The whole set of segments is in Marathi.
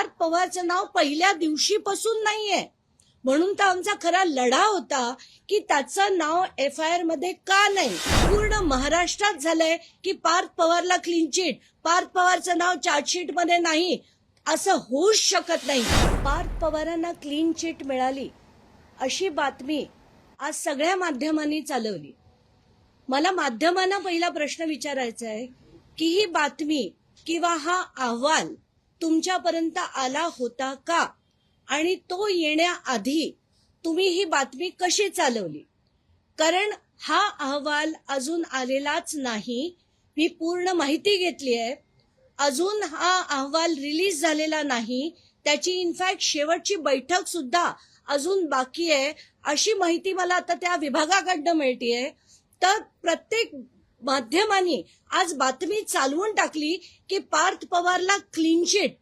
पार्थ पवारचं नाव पहिल्या दिवशीपासून नाहीये. म्हणून तर आमचा खरा लढा होता की त्याचं नाव एफ आय आरमध्ये का नाही? पूर्ण महाराष्ट्रात झालंय की पार्थ पवारला क्लीन चिट पार्थ पवारचं नाव चार्जशीटमध्ये नाही. असं होऊच शकत नाही. पार्थ पवारांना क्लीन चिट मिळाली. अशी बातमी आज सगळ्या माध्यमांनी चालवली. मला माध्यमांना पहिला प्रश्न विचारायचा आहे की ही बातमी किंवा हा अहवाल तुमच्यापर्यंत आला होता का? आणि तो येण्याआधी तुम्ही ही बातमी कशी चालवली? कारण हा अहवाल अजून आलेलाच नाही. मी पूर्ण माहिती घेतली आहे. अजून हा अहवाल रिलीज झालेला नाही. त्याची इनफॅक्ट शेवटची बैठक सुद्धा अजून बाकी आहे. अशी माहिती मला आता त्या विभागाकडनं मिळतीये. तर प्रत्येक माध्यमांनी आज बातमी चालवून टाकली की पार्थ पवारला क्लीन चिट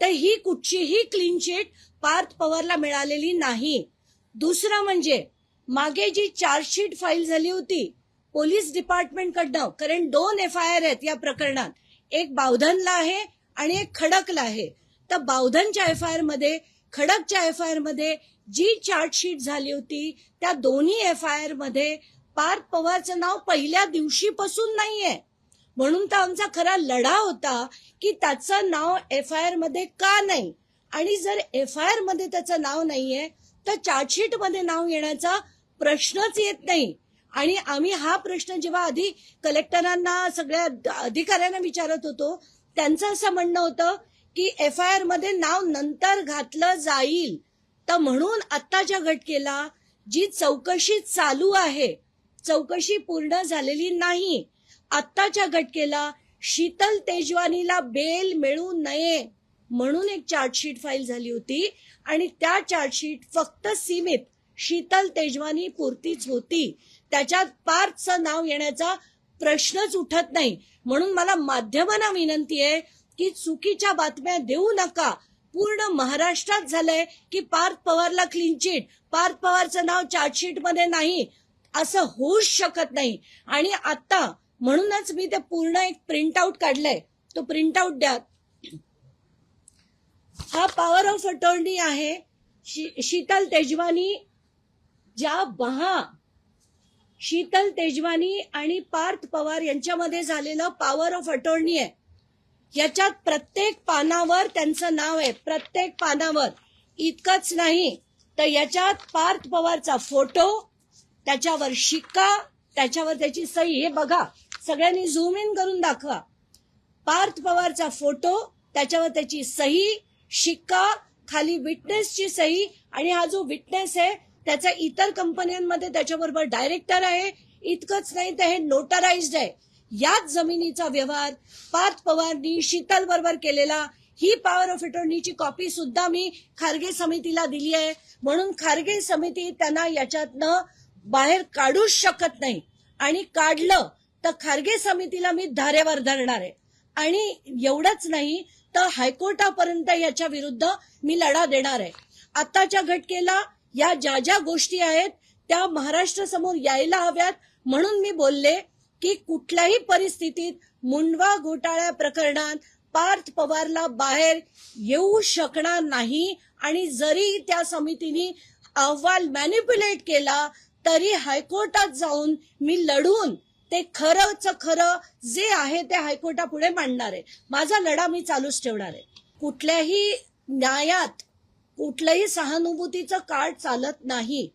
तर ही कुठचीही क्लीन चिट पार्थ पवारला मिळालेली नाही. दुसरं म्हणजे मागे जी चार्जशीट फाईल झाली होती पोलीस डिपार्टमेंटकडनं कारण दोन एफ आय आर आहेत या प्रकरणात. एक बावधनला आहे आणि एक खडकला आहे. तर बावधनच्या एफ आय आरमध्ये खडकच्या एफ आय आरमध्ये जी चार्जशीट झाली होती त्या दोन्ही एफ आय आरमध्ये पार्थ पवारचं नाव पहिल्या दिवशीपासून नाहीये. म्हणून तर आमचा खरा लढा होता की त्याचं नाव एफ आय आरमध्ये का नाही? आणि जर एफ आय आरमध्ये त्याचं नाव नाहीये तर चार्जशीटमध्ये नाव येण्याचा प्रश्नच येत नाही. आणि आम्ही हा प्रश्न जेव्हा आधी कलेक्टरांना सगळ्या अधिकाऱ्यांना विचारत होतो त्यांचं असं म्हणणं होतं की एफ आय आरमध्ये नाव नंतर घातलं जाईल. तर म्हणून आत्ताच्या घटकेला जी चौकशी चालू आहे चौकशी पूर्ण झालेली नाही. आत्ताच्या घटकेला शीतल तेजवानीला बेल मिळू नये म्हणून एक चार्जशीट फाईल झाली होती आणि त्या चार्जशीट फक्त सीमित शीतल तेजवानी पुरतीच होती. त्याच्यात पार्थचं नाव येण्याचा प्रश्नच उठत नाही. म्हणून मला माध्यमांना विनंती आहे की चुकीच्या बातम्या देऊ नका. पूर्ण महाराष्ट्रात झालंय की पार्थ पवारला क्लीन चिट पार्थ पवारचं नाव चार्जशीटमध्ये नाही. असं होऊच शकत नाही. आणि आता म्हणूनच मी ते पूर्ण एक प्रिंटआउट काढलंय. तो प्रिंटआउट द्या. हा पॉवर ऑफ अटॉर्नी आहे. शी- शीतल तेजवानी ज्या बहा शीतल तेजवानी आणि पार्थ पवार यांच्यामध्ये झालेलं पॉवर ऑफ अटॉर्नी आहे. याच्यात प्रत्येक पानावर त्यांचं नाव आहे. प्रत्येक पानावर. इतकंच नाही. तर याच्यात पार्थ पवारचा फोटो त्याच्यावर शिक्का त्याच्यावर त्याची सही हे बघा सगळ्यांनी झूम इन करून दाखवा. पार्थ पवारचा फोटो त्याच्यावर त्याची सही शिक्का खाली विटनेसची सही आणि हा जो विटनेस आहे त्याचा इतर कंपन्यांमध्ये त्याच्याबरोबर डायरेक्टर आहे. इतकंच नाही तर हे नोटराइज्ड आहे. याच जमिनीचा व्यवहार पार्थ पवारनी शीतल बरोबर केलेला. ही पॉवर ऑफ अटॉर्नीची कॉपी सुद्धा मी खारगे समितीला दिली आहे. म्हणून खारगे समिती त्यांना याच्यातनं बाहेर काढूच शकत नाही. आणि काढलं तर खारगे समितीला मी धारेवर धरणार आहे. आणि एवढंच नाही तर हायकोर्टापर्यंत याच्या विरुद्ध मी लढा देणार आहे. आताच्या घटकेला या ज्या ज्या गोष्टी आहेत त्या महाराष्ट्र समोर यायला हव्यात म्हणून मी बोलले की कुठल्याही परिस्थितीत मुंडवा घोटाळ्या प्रकरणात पार्थ पवारला बाहेर येऊ शकणार नाही. आणि जरी त्या समितीने अहवाल मॅनिप्युलेट केला तरी हायकोर्टात जाऊन मी लढून ते खरंच खरं जे आहे ते हायकोर्टापुढे मांडणार आहे. माझा लढा मी चालूच ठेवणार आहे. कुठल्याही न्यायात कुठलंही सहानुभूतीचं कार्ड चालत नाही.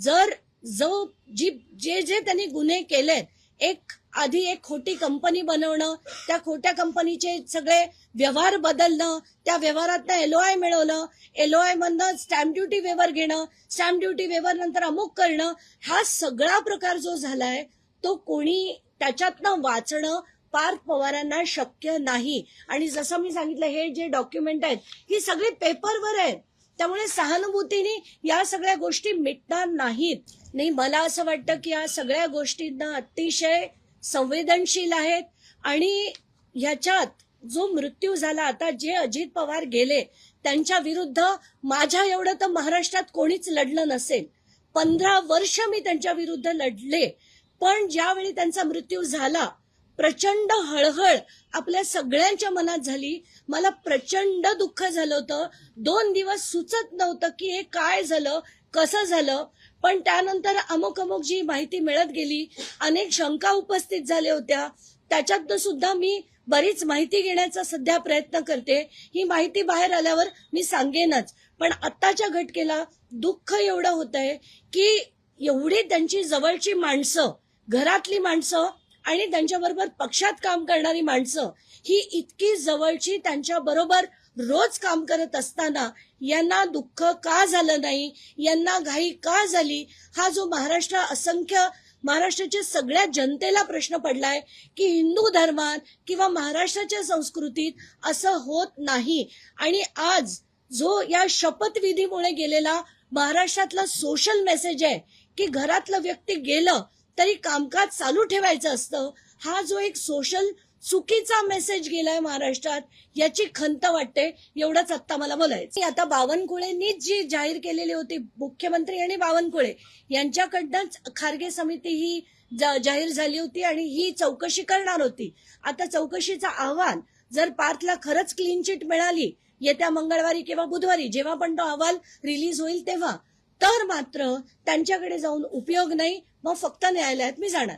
जर जो जी जे जे त्यांनी गुन्हे केलेत एक आधी एक खोटी कंपनी बनवणं त्या खोट्या कंपनीचे सगळे व्यवहार बदलणं त्या व्यवहारातनं एलओआय मिळवणं एलओआय मधनं स्टॅम्प ड्युटी वेवर घेणं स्टॅम्प ड्युटी वेवर नंतर अमुक करणं हा सगळा प्रकार जो झालाय तो कोणी त्याच्यातनं वाचणं पार्थ पवारांना शक्य नाही. आणि जसं मी सांगितलं हे जे डॉक्युमेंट आहेत ही सगळी पेपरवर आहेत. त्यामुळे सहानुभूतीने या सगळ्या गोष्टी मिटणार नाहीत. नाही मला असं वाटतं की या सगळ्या गोष्टींना अतिशय संवेदनशील आहेत आणि ह्याच्यात जो मृत्यू झाला आता जे अजित पवार गेले त्यांच्या विरुद्ध माझ्या एवढं तर महाराष्ट्रात कोणीच लढलं नसेल. पंधरा वर्ष मी त्यांच्या विरुद्ध लढले पण ज्यावेळी त्यांचा मृत्यू झाला प्रचंड हळहळ आपल्या सगळ्यांच्या मनात झाली. मला प्रचंड दुःख झालं होतं. दोन दिवस सुचत नव्हतं की हे काय झालं कसं झालं. पण त्यानंतर अमुक अमुक जी माहिती मिळत गेली अनेक शंका उपस्थित झाल्या होत्या. त्याच्यातनं सुद्धा मी बरीच माहिती घेण्याचा सध्या प्रयत्न करते. ही माहिती बाहेर आल्यावर मी सांगेनच. पण आत्ताच्या घटकेला दुःख एवढं होत आहे की एवढी त्यांची जवळची माणसं घरातली माणसं आणि त्यांच्याबरोबर पक्षात काम करणारी माणसं ही इतकी जवळची त्यांच्याबरोबर रोज काम करत असताना यांना दुःख का झालं नाही यांना घाई का झाली? हा जो महाराष्ट्र असंख्य महाराष्ट्राच्या सगळ्या जनतेला प्रश्न पडलाय की हिंदू धर्मात किंवा महाराष्ट्राच्या संस्कृतीत असं होत नाही. आणि आज जो या शपथविधीमुळे गेलेला महाराष्ट्रातला सोशल मेसेज आहे की घरातलं व्यक्ती गेलं तरी कामकाज चालू ठेवायचं असतं. हा जो एक सोशल चुकीचा मेसेज गेलाय महाराष्ट्रात याची खंत वाटते एवढंच आत्ता मला बोलायचं. आता बावनकुळेंनीच जी जाहीर केलेली होती मुख्यमंत्री आणि बावनकुळे यांच्याकडनंच खारगे समिती ही जाहीर झाली होती आणि ही चौकशी करणार होती. आता चौकशीचा अहवाल जर पार्थला खरंच क्लीन चिट मिळाली येत्या मंगळवारी किंवा बुधवारी जेव्हा पण तो अहवाल रिलीज होईल तेव्हा तर मात्र त्यांच्याकडे जाऊन उपयोग नाही मग फक्त न्यायालयात मी जाणार.